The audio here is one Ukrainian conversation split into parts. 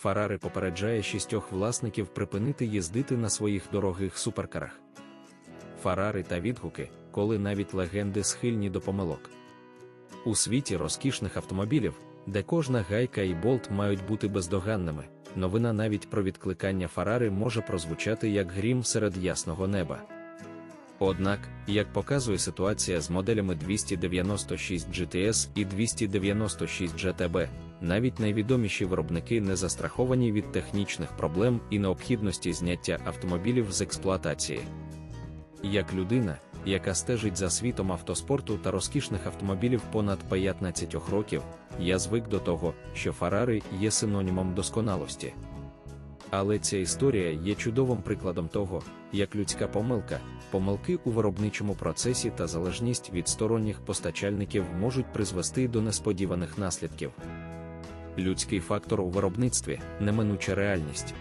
Фарари попереджає шістьох власників припинити їздити на своїх дорогих суперкарах. Фарари та відгуки, коли навіть легенди схильні до помилок. У світі розкішних автомобілів, де кожна гайка і болт мають бути бездоганними, новина навіть про відкликання Фарари може прозвучати як грім серед ясного неба. Однак, як показує ситуація з моделями 296 GTS і 296 GTB, навіть найвідоміші виробники не застраховані від технічних проблем і необхідності зняття автомобілів з експлуатації. Як людина, яка стежить за світом автоспорту та розкішних автомобілів понад 15 років, я звик до того, що Фарари є синонімом досконалості. Але ця історія є чудовим прикладом того, як людська помилка, помилки у виробничому процесі та залежність від сторонніх постачальників можуть призвести до несподіваних наслідків. Людський фактор у виробництві неминуча реальність.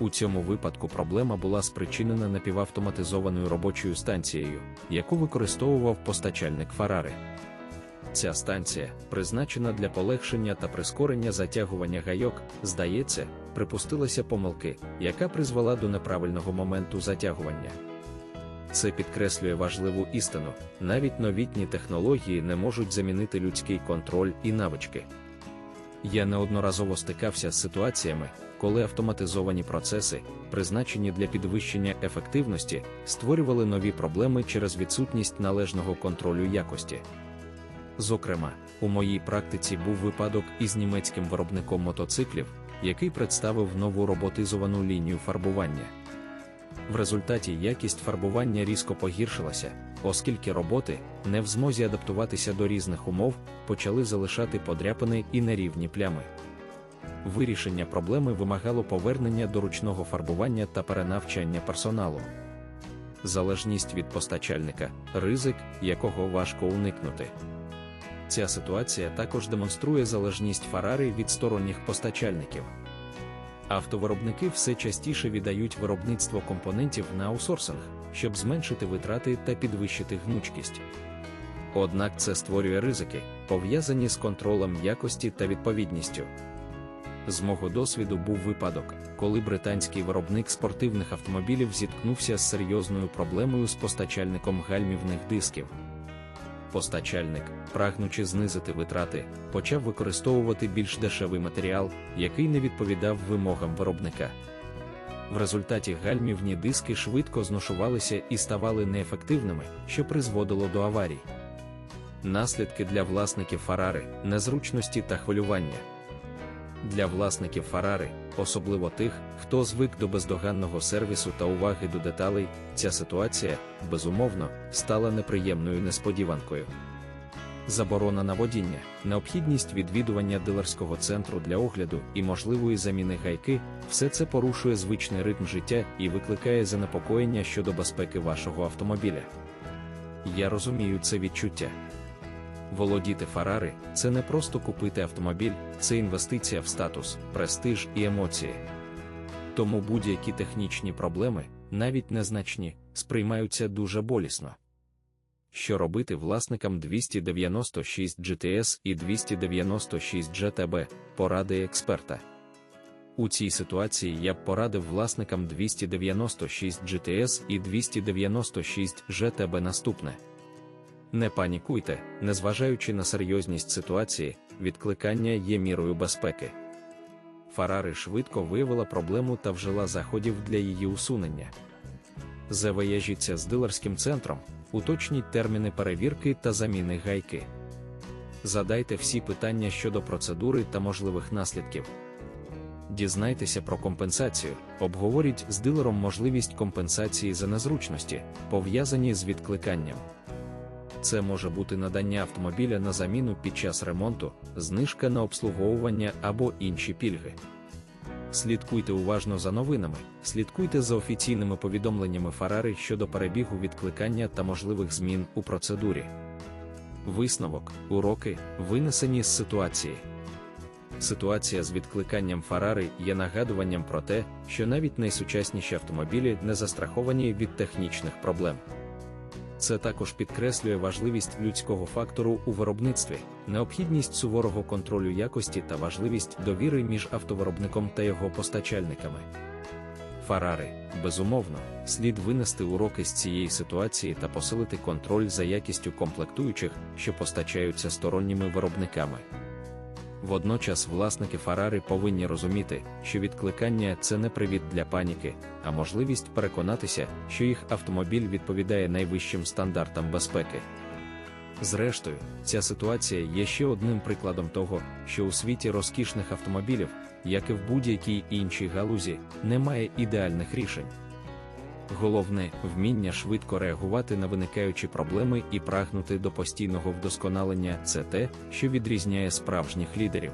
У цьому випадку проблема була спричинена напівавтоматизованою робочою станцією, яку використовував постачальник Фарари. Ця станція, призначена для полегшення та прискорення затягування гайок, здається, припустилася помилки, яка призвела до неправильного моменту затягування. Це підкреслює важливу істину: навіть новітні технології не можуть замінити людський контроль і навички. Я неодноразово стикався з ситуаціями, коли автоматизовані процеси, призначені для підвищення ефективності, створювали нові проблеми через відсутність належного контролю якості. Зокрема, у моїй практиці був випадок із німецьким виробником мотоциклів, який представив нову роботизовану лінію фарбування. В результаті якість фарбування різко погіршилася, оскільки роботи, не в змозі адаптуватися до різних умов, почали залишати подряпини і нерівні плями. Вирішення проблеми вимагало повернення до ручного фарбування та перенавчання персоналу. Залежність від постачальника ризик, якого важко уникнути. Ця ситуація також демонструє залежність Фарари від сторонніх постачальників. Автовиробники все частіше віддають виробництво компонентів на аутсорсинг, щоб зменшити витрати та підвищити гнучкість. Однак це створює ризики, пов'язані з контролем якості та відповідністю. З мого досвіду був випадок, коли британський виробник спортивних автомобілів зіткнувся з серйозною проблемою з постачальником гальмівних дисків. Постачальник, прагнучи знизити витрати, почав використовувати більш дешевий матеріал, який не відповідав вимогам виробника. В результаті гальмівні диски швидко зношувалися і ставали неефективними, що призводило до аварій. Наслідки для власників Фарари, незручності та хвилювання. Для власників Фарари, особливо тих, хто звик до бездоганного сервісу та уваги до деталей, ця ситуація, безумовно, стала неприємною несподіванкою. Заборона на водіння, необхідність відвідування дилерського центру для огляду і можливої заміни гайки все це порушує звичний ритм життя і викликає занепокоєння щодо безпеки вашого автомобіля. Я розумію це відчуття. Володіти Фарари це не просто купити автомобіль, це інвестиція в статус, престиж і емоції. Тому будь-які технічні проблеми, навіть незначні, сприймаються дуже болісно. Що робити власникам 296 GTS і 296 GTB, поради експерта. У цій ситуації я б порадив власникам 296 GTS і 296 GTB наступне. Не панікуйте, незважаючи на серйозність ситуації, відкликання є мірою безпеки. Фарари швидко виявила проблему та вжила заходів для її усунення. Завияжіться з дилерським центром, уточніть терміни перевірки та заміни гайки. Задайте всі питання щодо процедури та можливих наслідків. Дізнайтеся про компенсацію, обговоріть з дилером можливість компенсації за незручності, пов'язані з відкликанням. Це може бути надання автомобіля на заміну під час ремонту, знижка на обслуговування або інші пільги. Слідкуйте уважно за новинами, слідкуйте за офіційними повідомленнями Фарари щодо перебігу відкликання та можливих змін у процедурі. Висновок, уроки, винесені з ситуації. Ситуація з відкликанням Фарари є нагадуванням про те, що навіть найсучасніші автомобілі не застраховані від технічних проблем. Це також підкреслює важливість людського фактору у виробництві, необхідність суворого контролю якості та важливість довіри між автовиробником та його постачальниками. Фарари, безумовно, слід винести уроки з цієї ситуації та посилити контроль за якістю комплектуючих, що постачаються сторонніми виробниками. Водночас власники Фарари повинні розуміти, що відкликання це не привід для паніки, а можливість переконатися, що їх автомобіль відповідає найвищим стандартам безпеки. Зрештою, ця ситуація є ще одним прикладом того, що у світі розкішних автомобілів, як і в будь-якій іншій галузі, немає ідеальних рішень. Головне вміння швидко реагувати на виникаючі проблеми і прагнути до постійного вдосконалення це те, що відрізняє справжніх лідерів.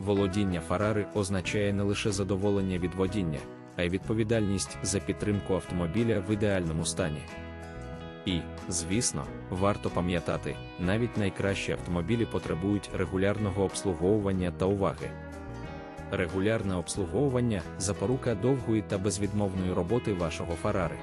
Володіння Фарари означає не лише задоволення від водіння, а й відповідальність за підтримку автомобіля в ідеальному стані. І, звісно, варто пам'ятати, навіть найкращі автомобілі потребують регулярного обслуговування та уваги. Регулярне обслуговування запорука довгої та безвідмовної роботи вашого Фарари.